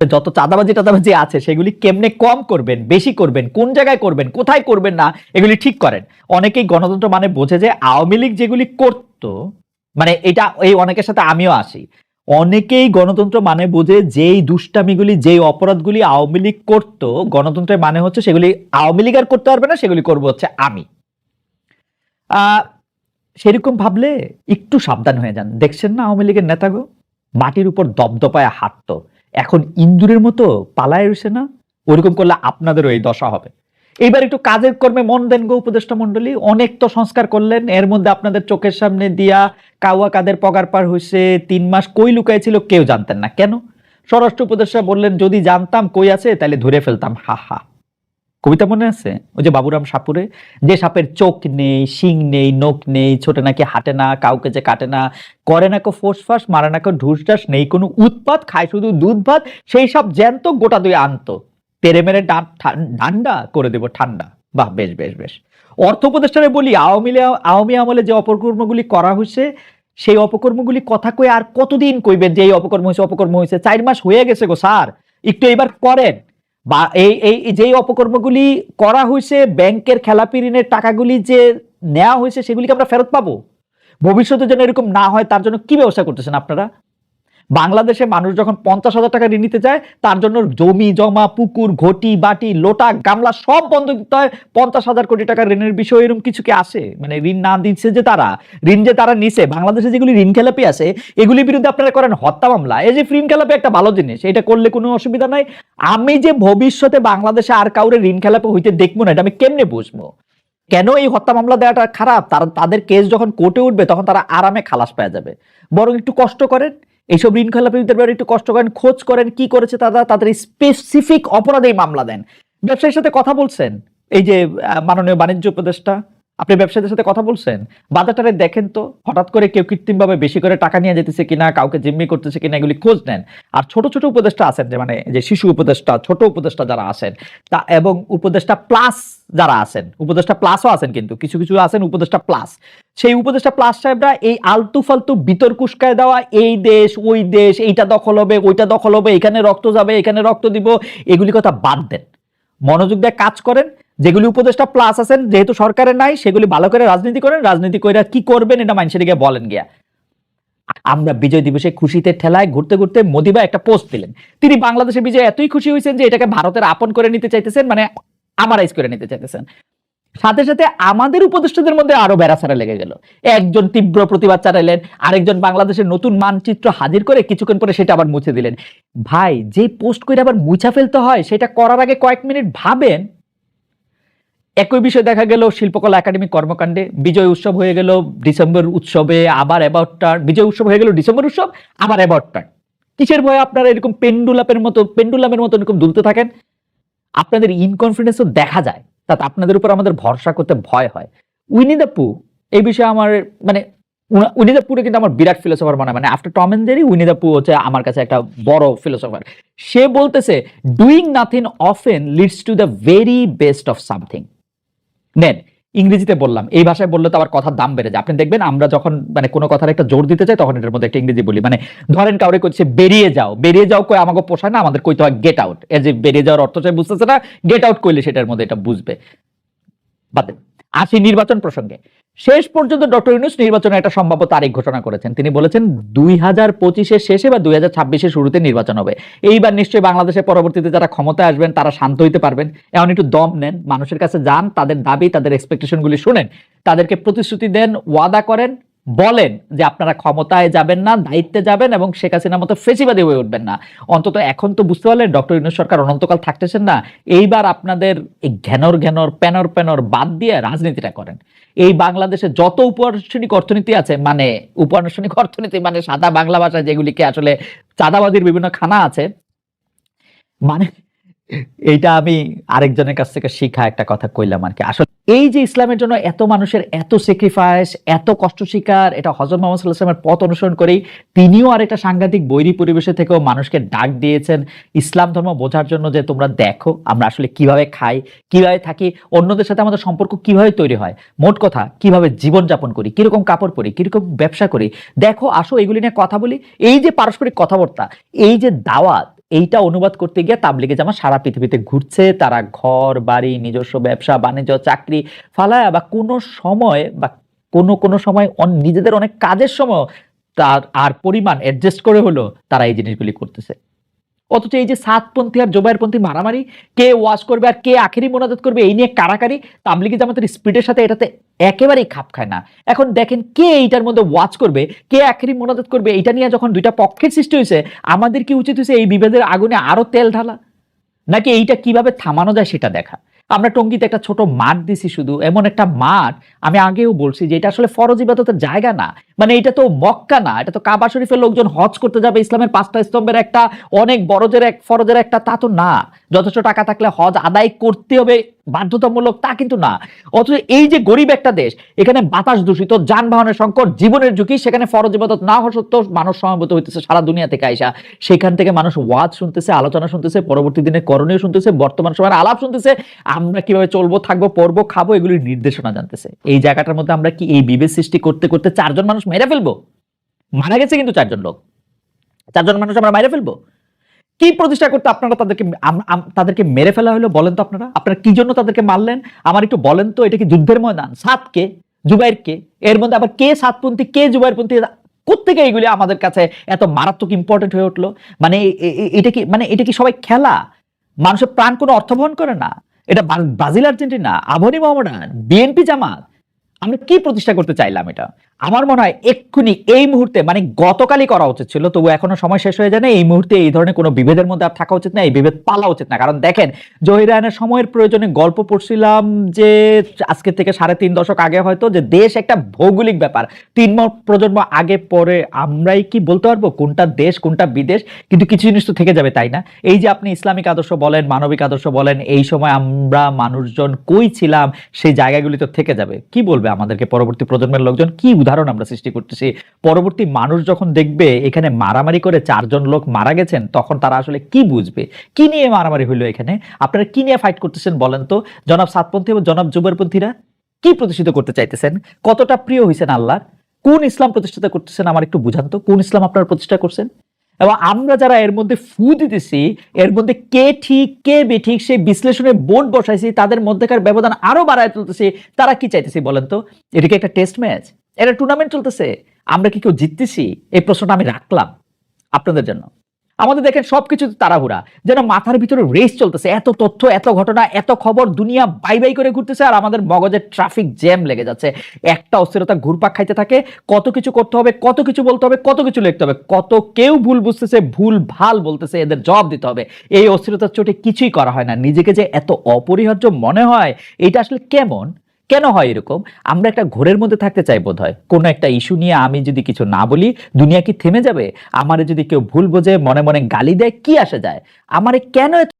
যত চাঁদাবাজি টাদাবাজি আছে, সেগুলি কেমনে কম করবেন, বেশি করবেন, কোন জায়গায় করবেন, কোথায় করবেন না, এগুলি ঠিক করেন। অনেকেই গণতন্ত্র মানে বোঝে যে আওয়ামী লীগ যেগুলি করতো মানে এটা এই অনেকের সাথে আমিও আসি। অনেকেই গণতন্ত্র মানে বোঝে যেই দুষ্টামিগুলি, যেই অপরাধগুলি আওয়ামী লীগ করতো, গণতন্ত্রের মানে হচ্ছে সেগুলি আওয়ামী লীগ আর করতে পারবে না, সেগুলি করব হচ্ছে আমি। সেরকম ভাবলে একটু সাবধান হয়ে যান। দেখছেন না আওয়ামী লীগের নেতাগো? মাটির উপর দপদপায় হাঁটতো। এখন ইন্দুরের মতো পালায় রয়েছে না? ওরকম করলে আপনাদেরও এই দশা হবে। এইবার একটু কাজের কর্মে মন দেন গো উপদেষ্টা মন্ডলী অনেক তো সংস্কার করলেন। এর মধ্যে আপনাদের চোখের সামনে দিয়া কাওয়া কাদের পগার পার হয়েছে তিন মাস কই লুকায় ছিল কেউ জানতেন না। কেন? স্বরাষ্ট্র উপদেষ্টা বললেন, যদি জানতাম কই আছে তাহলে ধরে ফেলতাম। হা হা। কবিতা মনে আছে? ওই যে বাবুরাম সাপুরে? যে সাপের চোখ নেই, শিং নেই, নখ নেই, ছোটে নাকি হাঁটে না, কাউকে যে কাটে না, করে না কো ফোস ফাস, মারে না কো ঢুস ঢাস, নেই কোনো উৎপাত, খায় শুধু দুধ ভাত, সেই সব জ্যান্ত গোটা দুই আনতো। তেরে মেরে ঠান্ডা করে দেব, ঠান্ডা। বাহ, বেশ বেশ বেশ। অর্থ উপদেষ্টারে বলি, আওয়ামী আওয়ামী আমলে যে অপকর্মগুলি করা হয়েছে, সেই অপকর্মগুলি কথা কই আর কতদিন কইবেন যে এই অপকর্ম হয়েছে অপকর্ম হয়েছে? চার মাস হয়ে গেছে গো স্যার। একটু এবার করেন। বা এই এই যেই অপকর্মগুলি করা হয়েছে, ব্যাংকের খেলাপি ঋণের টাকাগুলি যে নেওয়া হয়েছে, সেগুলিকে আমরা ফেরত পাবো? ভবিষ্যতে যেন এরকম না হয়, তার জন্য কি ব্যবস্থা করতেছেন আপনারা? বাংলাদেশে মানুষ যখন পঞ্চাশ হাজার টাকা ঋণ নিতে যায় তার জন্য জমি জমা, পুকুর, ঘটি, বাটি, লোটা, গামলা সব বন্ধ দিতে হয়। পঞ্চাশ হাজার কোটি টাকা ঋণের বিষয় এরকম কিছু কি আসে মানে ঋণ না দিচ্ছে যে তারা, ঋণ যে তারা নিছে, বাংলাদেশে যেগুলি ঋণ খেলাপি আছে, এগুলির বিরুদ্ধে আপনারা করেন হত্যা মামলা। এই যে ঋণ খেলাপি একটা ভালো জিনিস, এটা করলে কোনো অসুবিধা নাই। আমি যে ভবিষ্যতে বাংলাদেশে আর কাউরে ঋণ খেলাপি হইতে দেখব না, এটা আমি কেমনে বুঝব? কেন এই হত্যা মামলা দেওয়াটা খারাপ? তারা, তাদের কেস যখন কোর্টে উঠবে, তখন তারা আরামে খালাস পেয়ে যাবে। বরং একটু কষ্ট করেন। এইসব ঋণ খেলাপিদের ব্যাপারে একটু কষ্ট করেন, খোঁজ করেন, কি করেছে তারা, তাদের স্পেসিফিক অপরাধেই মামলা দেন। ব্যবসায়ীর সাথে কথা বলছেন? এই যে মাননীয় বাণিজ্য উপদেষ্টা, আপনি ব্যবসায়ীদের সাথে কথা বলছেন? বাজারটারে দেখেন তো, হঠাৎ করে কেউ কৃত্রিমভাবে বেশি করে টাকা নিয়ে যেতেছে কিনা, কাউকে জিম্মি করতেছে কিনা, এগুলি খোঁজ নেন। আর ছোট ছোট উপদেষ্টা আছেন যে মানে যে শিশু উপদেষ্টা, ছোট উপদেষ্টা যারা আছেন, তা এবং উপদেষ্টা প্লাস যারা আছেন, উপদেষ্টা প্লাসও আছেন কিন্তু, কিছু কিছু আছেন, উপদেষ্টা প্লাস সেই উপদেষ্টা প্লাস সাহেবরা এই আলতু ফালতু বিতর্ক উস্কায় দেওয়া, এই দেশ, ওই দেশ, এইটা দখল হবে, ওইটা দখল হবে, এখানে রক্ত যাবে, এখানে রক্ত দিব, এগুলি কথা বাদ দেন। মনোযোগ দিয়ে কাজ করেন, যেগুলি উপদেষ্টা প্লাস আছেন, যেহেতু সরকারের নাই, সেগুলি ভালো করে রাজনীতি করেন, রাজনীতি করে কি করবেন এটা মানুষের গিয়ে বলেন গিয়া। আমরা বিজয় দিবসে খুশিতে ঠেলায় ঘুরতে ঘুরতে মোদিবা একটা পোস্ট দিলেন। তিনি বাংলাদেশের বিজয় এতই খুশি হয়েছেন যে এটাকে ভারতের আপন করে নিতে চাইতেছেন মানে আমারাইজ করে নিতে চাইতেছেন। সাথে সাথে আমাদের উপদেষ্টাদের মধ্যে আরও বেড়াছাড়া লেগে গেল। একজন তীব্র প্রতিবাদ চালাইলেন আরেকজন বাংলাদেশের নতুন মানচিত্র হাজির করে কিছুক্ষণ পরে সেটা আবার মুছে দিলেন। ভাই, যে পোস্ট করে আবার মুছা ফেলতে হয়, সেটা করার আগে কয়েক মিনিট ভাবেন। একই বিষয় দেখা গেল, শিল্পকলা একাডেমি কর্মকাণ্ডে বিজয় উৎসব হয়ে গেল, ডিসেম্বর উৎসবে আবার অ্যাবাউট টার্ন বিজয় উৎসব হয়ে গেল, ডিসেম্বর উৎসব, আবার অ্যাবাউট টার্ন কিসের ভয়ে আপনারা এরকম পেন্ডুলাপের মতো, পেন্ডুলামের মতো এরকম দুলতে থাকেন? আপনাদের ইনকনফিডেন্সও দেখা যায়। তাতে আপনাদের উপর আমাদের ভরসা করতে ভয় হয়। উইনি দ্য পু, এই বিষয়ে আমার মানে উনি দ্য পুরে কিন্তু আমার বিরাট ফিলোসফার মনে হয়। মানে after Tom and Jerry Winnie the Pooh হচ্ছে আমার কাছে একটা বড় ফিলোসফার সে বলতেছে doing nothing often leads to the very best of something নেন ইংরেজিতে বললাম, এই ভাষায় বললে তো আবার কথার দাম বেড়ে যায়। আপনি দেখবেন, আমরা যখন মানে কোনো কথার একটা জোর দিতে চাই, তখন এটার মধ্যে একটা ইংরেজি বলি। মানে ধরেন কাউরে করছে বেরিয়ে যাও। বেরিয়ে যাও কই আমাকে পোষায় না, আমাদের কইতে হয় গেট আউট এর যে বেরিয়ে যাওয়ার অর্থ চাই বুঝতেছে না গেট আউট করলে সেটার মধ্যে এটা বুঝবে। বাদ। আসি নির্বাচন প্রসঙ্গে। শেষ পর্যন্ত ডক্টর ইউনুস নির্বাচনে একটা সম্ভাব্য তারিখ ঘোষণা করেছেন। তিনি বলেছেন, দুই হাজার পঁচিশের শেষে বা দুই হাজার ছাব্বিশের শুরুতে নির্বাচন হবে। এইবার নিশ্চয়ই বাংলাদেশের পরবর্তীতে যারা ক্ষমতায় আসবেন, তারা শান্ত হইতে পারবেন। এমন একটু দম নেন, মানুষের কাছে যান, তাদের দাবি, তাদের এক্সপেকটেশনগুলি শুনেন, তাদেরকে প্রতিশ্রুতি দেন, ওয়াদা করেন বলেন যে আপনারা ক্ষমতায় যাবেন না, দায়িত্বে যাবেন এবং শেখ হাসিনার মতো ফেসিবাদী হয়ে উঠবেন না। অন্তত এখন তো বুঝতে পারলেন, ডক্টর ইউনুস সরকার অনন্তকাল থাকতেছেন না। এইবার আপনাদের এই ঘ্যানর ঘ্যানর, প্যানর প্যানর বাদ দিয়ে রাজনীতিটা করেন। এই বাংলাদেশে যত উপানুষ্ঠানিক অর্থনীতি আছে মানে উপানুষ্ঠানিক অর্থনীতি মানে সাদা বাংলা ভাষা যেগুলিকে আসলে চাঁদাবাজির বিভিন্ন খানা আছে মানে এইটা আমি আরেকজনের কাছ থেকে শিখা একটা কথা কইলাম আর কি আসলে এই যে ইসলামের জন্য এত মানুষের এত স্যাক্রিফাইস এত কষ্ট স্বীকার এটা হজরত মোহাম্মদ সাল্লামের পথ অনুসরণ করেই তিনিও আর একটা সাংঘাতিক বৈরী পরিবেশে থেকেও মানুষকে ডাক দিয়েছেন ইসলাম ধর্ম বোঝার জন্য যে তোমরা দেখো আমরা আসলে কীভাবে খাই, কীভাবে থাকি, অন্যদের সাথে আমাদের সম্পর্ক কীভাবে তৈরি হয়, মোট কথা কীভাবে জীবনযাপন করি, কীরকম কাপড় পরি, কীরকম ব্যবসা করি। দেখো, আসো এগুলি নিয়ে কথা বলি। এই যে পারস্পরিক কথাবার্তা, এই যে দাওয়াত এইটা অনুবাদ করতে গিয়ে তাবলিগে জামা সারা পৃথিবীতে ঘুরছে। তারা ঘর, বাড়ি, নিজস্ব ব্যবসা, বাণিজ্য, চাকরি, ফালায়া বা কোনো সময় বা কোনো কোনো সময় নিজেদের অনেক কাজের সময় তার আর পরিমাণ অ্যাডজাস্ট করে হলো তারা এই জিনিসগুলি করতেছে। অথচ এই যে সাতপন্থী আর জোবাইরপন্থী মারামারি, কে ওয়াশ করবে আর কে আখেরি মোনাজাত করবে, এই নিয়ে কারাকারি, তাবলিগি জামাতের স্পিডের সাথে এটাতে একেবারেই খাপ খায় না। এখন দেখেন কে এইটার মধ্যে ওয়াচ করবে, কে আখেরি মোনাজাত করবে এটা নিয়ে যখন দুইটা পক্ষের সৃষ্টি হয়েছে, আমাদের কি উচিত হয়েছে এই বিভেদের আগুনে আরও তেল ঢালা? নাকি এইটা কীভাবে থামানো যায় সেটা দেখা? আমরা টঙ্গিতে একটা ছোট মাঠ দিছি শুধু, এমন একটা মাঠ আমি আগেও বলছি যে এটা আসলে ফরজ ইবাদতের জায়গা না। মানে এটা তো মক্কা না, এটা তো কাবা শরীফের লোকজন হজ করতে যাবে, ইসলামের পাঁচটা স্তম্ভের একটা অনেক বড়জের এক, ফরজের একটা তা তো না। যথেষ্ট টাকা থাকলে হজ আদায় করতে হবে বাধ্যতামূলক তা কিন্তু না। অথচ এই যে গরিব একটা দেশ, এখানে বাতাস দূষিত, যানবাহনের সংকট, জীবনের ঝুঁকি, সেখানে ফরজ ইবাদত না হওয়া সত্ত্বেও মানুষ সমবেত হইতেছে সারা দুনিয়া থেকে আইসা। সেখান থেকে মানুষ ওয়াজ শুনতেছে, আলোচনা শুনতেছে, পরবর্তী দিনে করণীয় শুনতেছে, বর্তমান সময়ের আলাপ শুনতেছে, আমরা কীভাবে চলবো, থাকব, পড়ব, খাব, এগুলির নির্দেশনা জানতেছে। এই জায়গাটার মধ্যে আমরা কি এই বিভেদ সৃষ্টি করতে করতে চারজন মানুষ মেরে ফেলব? মারা গেছে কিন্তু চারজন লোক। চারজন মানুষ আমরা মেরে ফেলব? কি প্রতিষ্ঠা করতে আপনারা তাদেরকে তাদেরকে মেরে ফেলা হলো বলেন তো আপনারা? আপনারা কি জন্য তাদেরকে মারলেন? আমার একটু বলেন তো, এটা কি যুদ্ধের ময়দান? সাতকে? জুবাইর কে এর মধ্যে আবার কে সাতপন্থী, কে জুবাইরপন্থী? কোথেকে এইগুলি আমাদের কাছে এত মারাত্মক ইম্পর্টেন্ট হয়ে উঠল? মানে এটা কি মানে এটা কি সবাই খেলা? মানুষের প্রাণ কোনো অর্থ বহন করে না? এটা Brazil Argentina Abahani Mohammedan, BNP Jamaat. আমরা কি প্রতিষ্ঠা করতে চাইলাম এটা? আমার মনে হয় এক্ষুনি এই মুহূর্তে মানে গতকালই করা উচিত ছিল, তবু এখনও সময় শেষ হয়ে যায় না এই মুহূর্তে এই ধরনের কোনো বিভেদের মধ্যে আর থাকা উচিত না, এই বিভেদ পালা উচিত না। কারণ দেখেন জহিরায়নের সময়ের প্রয়োজনে গল্প পড়ছিলাম যে আজকে থেকে সাড়ে তিন দশক আগে হয়তো, যে দেশ একটা ভৌগোলিক ব্যাপার। তিন প্রজন্ম আগে পরে আমরাই কি বলতে পারব, কোনটা দেশ, কোনটা বিদেশ? কিন্তু কিছু জিনিস তো থেকে যাবে, তাই না? এই যে আপনি ইসলামিক আদর্শ বলেন, মানবিক আদর্শ বলেন, এই সময় আমরা মানুষজন কই ছিলাম, সেই জায়গাগুলি তো থেকে যাবে। কি বলবে আমাদেরকে পরবর্তী প্রজন্মের লোকজন? কি উদাহরণ আমরা সৃষ্টি করতেছি। পরবর্তী মানুষ যখন দেখবে এখানে মারামারি করে চারজন লোক মারা গেছেন, তখন তারা আসলে কি বুঝবে? কি নিয়ে মারামারি হইল এখানে? আপনারা কি নিয়ে ফাইট করতেছেন বলেন তো? জনাব সাতপন্থী এবং জনাব জুবারপন্থীরা কি প্রতিষ্ঠিত করতে চাইতেছেন? কতটা প্রিয় হয়েছেন আল্লাহ কোন ইসলাম প্রতিষ্ঠিত করতেছেন আমার একটু বুঝান তো? কোন ইসলাম আপনারা প্রতিষ্ঠা করছেন? এবং আমরা যারা এর মধ্যে ফু দিতেছি, এর মধ্যে কে ঠিক, কে বেঠিক, সেই বিশ্লেষণের বোর্ড বসাইছি, তাদের মধ্যেকার ব্যবধান আরও বাড়ায় তুলতেছি, তারা কি চাইতেছি বলেন তো? এটা কি একটা টেস্ট ম্যাচ এটা টুর্নামেন্ট চলতেছে। আমরা কি কেউ জিততেছি? এই প্রশ্নটা আমি রাখলাম আপনাদের জন্য। আমাদের দেখেন সবকিছু তাড়াহুড়া। যেন মাথার ভিতরে রেস চলতেছে, এত তথ্য, এত ঘটনা, এত খবর দুনিয়া বাই বাই করে ঘুরতেছে আর আমাদের মগজের ট্রাফিক জ্যাম লেগে যাচ্ছে। একটা অস্থিরতা ঘুরপাক খাইতে থাকে, কত কিছু করতে হবে, কত কিছু বলতে হবে, কত কিছু লিখতে হবে, কত কেউ ভুল বুঝতেছে, ভুল ভালো বলতেছে, এদের জবাব দিতে হবে। এই অস্থিরতার চোটে কিছুই করা হয় না। নিজেকে যে এত অপরিহার্য মনে হয়, এটা আসলে কেমন? কেন হয় এরকম? আমরা একটা ঘোরের মধ্যে থাকতে চাই বোধ হয় কোনো একটা ইস্যু নিয়ে আমি যদি কিছু না বলি, দুনিয়া কি থেমে যাবে? আমারে যদি কেউ ভুল বোঝে, মনে মনে গালি দেয়, কি আসে যায়? আমারে কেন